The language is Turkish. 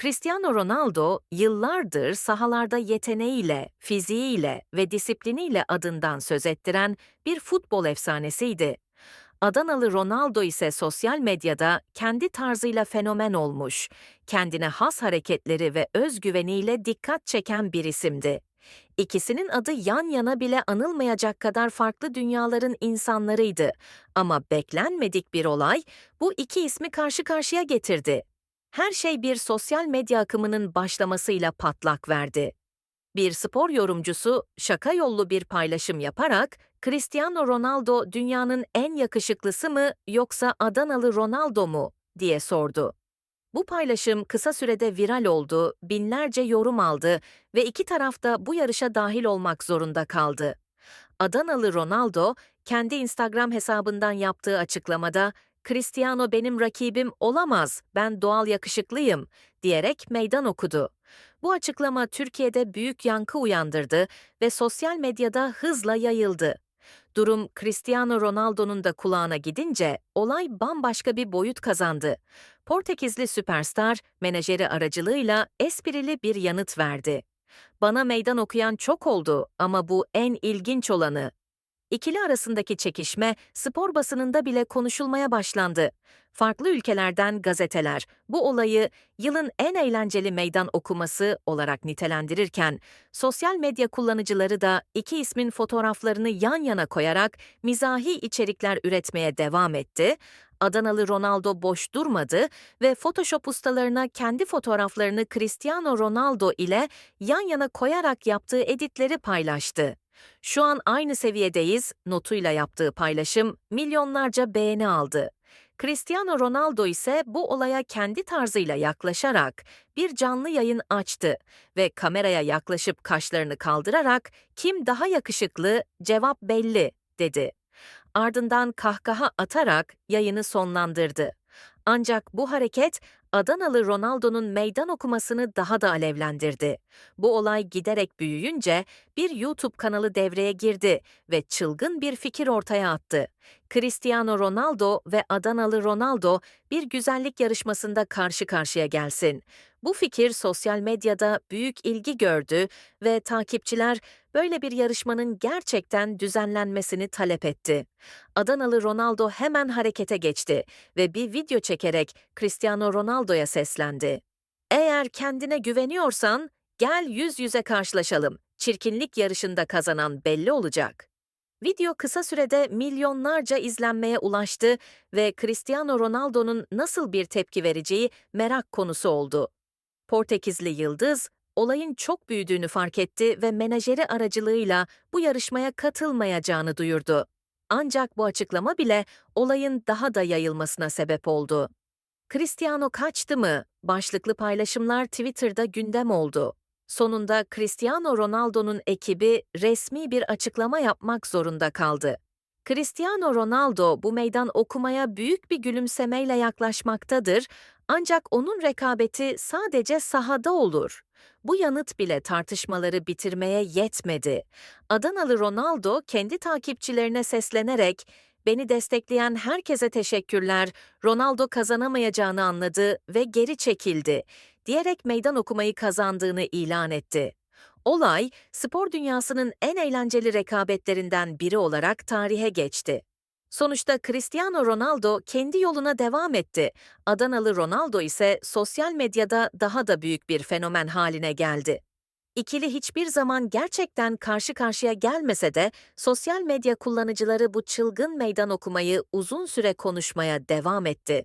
Cristiano Ronaldo yıllardır sahalarda yeteneğiyle, fiziğiyle ve disipliniyle adından söz ettiren bir futbol efsanesiydi. Adanalı Ronaldo ise sosyal medyada kendi tarzıyla fenomen olmuş, kendine has hareketleri ve özgüveniyle dikkat çeken bir isimdi. İkisinin adı yan yana bile anılmayacak kadar farklı dünyaların insanlarıydı. Ama beklenmedik bir olay bu iki ismi karşı karşıya getirdi. Her şey bir sosyal medya akımının başlamasıyla patlak verdi. Bir spor yorumcusu şaka yollu bir paylaşım yaparak Cristiano Ronaldo dünyanın en yakışıklısı mı yoksa Adanalı Ronaldo mu diye sordu. Bu paylaşım kısa sürede viral oldu, binlerce yorum aldı ve iki taraf da bu yarışa dahil olmak zorunda kaldı. Adanalı Ronaldo kendi Instagram hesabından yaptığı açıklamada Cristiano benim rakibim olamaz, ben doğal yakışıklıyım diyerek meydan okudu. Bu açıklama Türkiye'de büyük yankı uyandırdı ve sosyal medyada hızla yayıldı. Durum Cristiano Ronaldo'nun da kulağına gidince olay bambaşka bir boyut kazandı. Portekizli süperstar menajeri aracılığıyla esprili bir yanıt verdi. Bana meydan okuyan çok oldu ama bu en ilginç olanı. İkili arasındaki çekişme spor basınında bile konuşulmaya başlandı. Farklı ülkelerden gazeteler bu olayı yılın en eğlenceli meydan okuması olarak nitelendirirken, sosyal medya kullanıcıları da iki ismin fotoğraflarını yan yana koyarak mizahi içerikler üretmeye devam etti. Adanalı Ronaldo boş durmadı ve Photoshop ustalarına kendi fotoğraflarını Cristiano Ronaldo ile yan yana koyarak yaptığı editleri paylaştı. Şu an aynı seviyedeyiz notuyla yaptığı paylaşım milyonlarca beğeni aldı. Cristiano Ronaldo ise bu olaya kendi tarzıyla yaklaşarak bir canlı yayın açtı ve kameraya yaklaşıp kaşlarını kaldırarak kim daha yakışıklı cevap belli dedi. Ardından kahkaha atarak yayını sonlandırdı. Ancak bu hareket Adanalı Ronaldo'nun meydan okumasını daha da alevlendirdi. Bu olay giderek büyüyünce bir YouTube kanalı devreye girdi ve çılgın bir fikir ortaya attı. Cristiano Ronaldo ve Adanalı Ronaldo bir güzellik yarışmasında karşı karşıya gelsin. Bu fikir sosyal medyada büyük ilgi gördü ve takipçiler böyle bir yarışmanın gerçekten düzenlenmesini talep etti. Adanalı Ronaldo hemen harekete geçti ve bir video çekerek Cristiano Ronaldo'ya seslendi. Eğer kendine güveniyorsan gel yüz yüze karşılaşalım. Çirkinlik yarışında kazanan belli olacak. Video kısa sürede milyonlarca izlenmeye ulaştı ve Cristiano Ronaldo'nun nasıl bir tepki vereceği merak konusu oldu. Portekizli yıldız, olayın çok büyüdüğünü fark etti ve menajeri aracılığıyla bu yarışmaya katılmayacağını duyurdu. Ancak bu açıklama bile olayın daha da yayılmasına sebep oldu. Cristiano kaçtı mı? Başlıklı paylaşımlar Twitter'da gündem oldu. Sonunda Cristiano Ronaldo'nun ekibi resmi bir açıklama yapmak zorunda kaldı. Cristiano Ronaldo bu meydan okumaya büyük bir gülümsemeyle yaklaşmaktadır ancak onun rekabeti sadece sahada olur. Bu yanıt bile tartışmaları bitirmeye yetmedi. Adanalı Ronaldo kendi takipçilerine seslenerek Beni destekleyen herkese teşekkürler. Ronaldo kazanamayacağını anladı ve geri çekildi diyerek meydan okumayı kazandığını ilan etti. Olay, spor dünyasının en eğlenceli rekabetlerinden biri olarak tarihe geçti. Sonuçta Cristiano Ronaldo kendi yoluna devam etti. Adanalı Ronaldo ise sosyal medyada daha da büyük bir fenomen haline geldi. İkili hiçbir zaman gerçekten karşı karşıya gelmese de sosyal medya kullanıcıları bu çılgın meydan okumayı uzun süre konuşmaya devam etti.